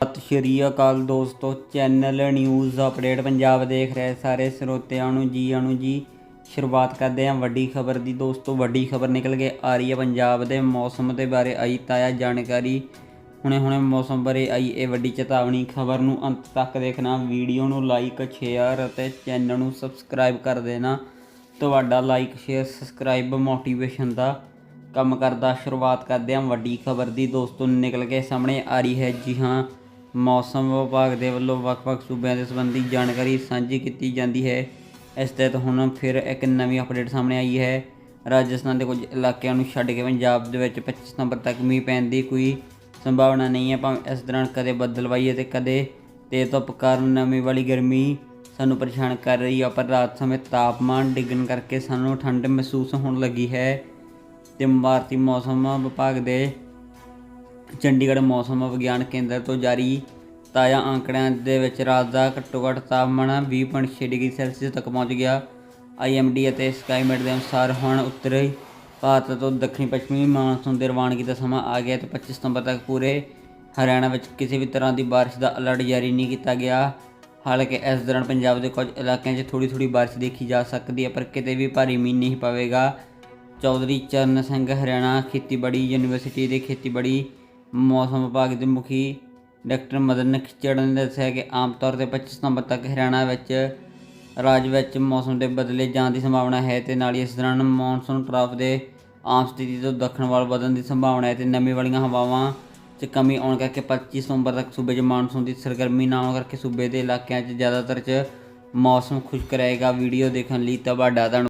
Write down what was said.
ਸਤਿ ਸ਼੍ਰੀ ਅਕਾਲ ਦੋਸਤੋ, channel news update Punjab ਦੇਖ ਰਹੇ ਸਾਰੇ ਸਰੋਤਿਆਂ ਨੂੰ ਜੀ ਆਇਆਂ ਜੀ। ਸ਼ੁਰੂਆਤ ਕਰਦੇ ਹਾਂ ਵੱਡੀ ਖਬਰ ਦੀ। ਦੋਸਤੋ, ਵੱਡੀ ਖਬਰ ਨਿਕਲ ਕੇ ਆ ਰਹੀ ਹੈ ਪੰਜਾਬ ਦੇ ਮੌਸਮ ਦੇ ਬਾਰੇ। ਆਈ ਤਾਜ਼ਾ ਜਾਣਕਾਰੀ। ਹੁਣੇ ਹੁਣੇ ਮੌਸਮ ਬਾਰੇ ਆਈ ਇਹ ਵੱਡੀ ਚੇਤਾਵਨੀ। ਖਬਰ ਨੂੰ ਅੰਤ ਤੱਕ ਦੇਖਣਾ। ਵੀਡੀਓ ਨੂੰ ਲਾਈਕ, ਸ਼ੇਅਰ ਅਤੇ ਚੈਨਲ ਨੂੰ ਸਬਸਕ੍ਰਾਈਬ ਕਰ ਦੇਣਾ। ਤੁਹਾਡਾ ਲਾਈਕ, ਸ਼ੇਅਰ, ਸਬਸਕ੍ਰਾਈਬ ਮੋਟੀਵੇਸ਼ਨ ਦਾ ਕੰਮ ਕਰਦਾ। ਸ਼ੁਰੂਆਤ ਕਰਦੇ ਹਾਂ ਵੱਡੀ ਖਬਰ ਦੀ। ਦੋਸਤੋ, ਨਿਕਲ ਕੇ ਸਾਹਮਣੇ ਆ ਰਹੀ ਹੈ ਜੀ ਹਾਂ। ਮੌਸਮ ਵਿਭਾਗ ਦੇ ਵੱਲੋਂ ਵੱਖ-ਵੱਖ ਸੂਬਿਆਂ ਦੇ ਸੰਬੰਧੀ ਜਾਣਕਾਰੀ ਸਾਂਝੀ ਕੀਤੀ ਜਾਂਦੀ ਹੈ। ਇਸ ਤਹਿਤ ਹੁਣ ਫਿਰ ਇੱਕ ਨਵੀਂ ਅਪਡੇਟ ਸਾਹਮਣੇ ਆਈ ਹੈ। ਰਾਜਸਥਾਨ ਦੇ ਕੁਝ ਇਲਾਕਿਆਂ ਨੂੰ ਛੱਡ ਕੇ ਪੰਜਾਬ ਦੇ ਵਿੱਚ 25 ਸਤੰਬਰ ਤੱਕ ਮੀਂਹ ਪੈਣ ਦੀ ਕੋਈ ਸੰਭਾਵਨਾ ਨਹੀਂ ਹੈ। ਭਾਵੇਂ ਇਸ ਦੌਰਾਨ ਕਦੇ ਬੱਦਲਵਾਈ ਅਤੇ ਕਦੇ ਤੇਜ਼ ਧੁੱਪ ਕਾਰਨ ਨਮੀ ਵਾਲੀ ਗਰਮੀ ਸਾਨੂੰ ਪਰੇਸ਼ਾਨ ਕਰ ਰਹੀ ਹੈ, ਪਰ ਰਾਤ ਸਮੇਂ ਤਾਪਮਾਨ ਡਿੱਗਣ ਕਰਕੇ ਸਾਨੂੰ ਠੰਡ ਮਹਿਸੂਸ ਹੋਣ ਲੱਗੀ ਹੈ ਤੇ ਭਾਰਤੀ ਮੌਸਮ ਵਿਭਾਗ ਦੇ ਚੰਡੀਗੜ੍ਹ ਮੌਸਮ ਵਿਗਿਆਨ ਕੇਂਦਰ ਤੋਂ ਜਾਰੀ ਤਾਜ਼ਾ ਅੰਕੜਿਆਂ ਦੇ ਵਿੱਚ ਰਾਤ ਦਾ ਘੱਟੋ-ਘੱਟ ਤਾਪਮਾਨ 20.6 ਡਿਗਰੀ ਸੈਲਸੀਅਸ ਤੱਕ ਪਹੁੰਚ ਗਿਆ। ਆਈਐਮਡੀ ਅਤੇ ਸਕਾਈਮੇਟ ਦੇ ਅਨੁਸਾਰ ਹੁਣ ਉੱਤਰੀ ਭਾਰਤ ਤੋਂ ਦੱਖਣੀ ਪੱਛਮੀ ਮਾਨਸੂਨ ਦੇ ਰਵਾਨਗੀ ਦਾ ਸਮਾਂ ਆ ਗਿਆ ਤੇ 25 ਸਤੰਬਰ ਤੱਕ ਪੂਰੇ ਹਰਿਆਣਾ ਵਿੱਚ ਕਿਸੇ ਵੀ ਤਰ੍ਹਾਂ ਦੀ ਬਾਰਿਸ਼ ਦਾ ਅਲਰਟ ਜਾਰੀ ਨਹੀਂ ਕੀਤਾ ਗਿਆ। ਹਾਲਾਂਕਿ ਇਸ ਦੌਰਾਨ ਪੰਜਾਬ ਦੇ ਕੁਝ ਇਲਾਕਿਆਂ 'ਚ ਥੋੜੀ ਥੋੜੀ ਬਾਰਿਸ਼ ਦੇਖੀ ਜਾ ਸਕਦੀ ਹੈ, ਪਰ ਕਿਤੇ ਵੀ ਭਾਰੀ ਮੀਂਹ ਨਹੀਂ ਪਵੇਗਾ। ਚੌਧਰੀ ਚਰਨ ਸਿੰਘ ਹਰਿਆਣਾ ਖੇਤੀਬਾੜੀ ਯੂਨੀਵਰਸਿਟੀ ਦੇ ਖੇਤੀਬਾੜੀ ਮੌਸਮ ਵਿਭਾਗ ਦੇ ਮੁਖੀ ਡਾਕਟਰ ਮਦਨ ਖਿਚੜ ਨੇ ਦੱਸਿਆ ਕਿ ਆਮ ਤੌਰ ਤੇ 25 ਸਤੰਬਰ ਤੱਕ ਹਰਿਆਣਾ ਵਿੱਚ ਰਾਜ ਵਿੱਚ ਮੌਸਮ ਦੇ ਬਦਲੇ ਜਾਣ ਦੀ ਸੰਭਾਵਨਾ ਹੈ ਤੇ ਨਾਲ ਹੀ ਇਸ ਦੌਰਾਨ ਮੌਨਸੂਨ ਟਰਾਫ ਦੇ ਆਮ ਸਥਿਤੀ ਤੋਂ ਦੱਖਣ ਵੱਲ ਵਧਣ ਦੀ ਸੰਭਾਵਨਾ ਹੈ ਤੇ ਨਮੀ ਵਾਲੀਆਂ ਹਵਾਵਾਂ 'ਚ ਕਮੀ ਆਉਣ ਕਰਕੇ 25 ਸਤੰਬਰ ਤੱਕ ਸੂਬੇ 'ਚ ਮਾਨਸੂਨ ਦੀ ਸਰਗਰਮੀ ਨਾ ਆਉਣ ਕਰਕੇ ਸੂਬੇ ਦੇ ਇਲਾਕਿਆਂ 'ਚ ਜ਼ਿਆਦਾਤਰ 'ਚ ਮੌਸਮ ਖੁਸ਼ਕ ਰਹੇਗਾ। ਵੀਡੀਓ ਦੇਖਣ ਲਈ ਤੁਹਾਡਾ ਧੰਨਵਾਦ।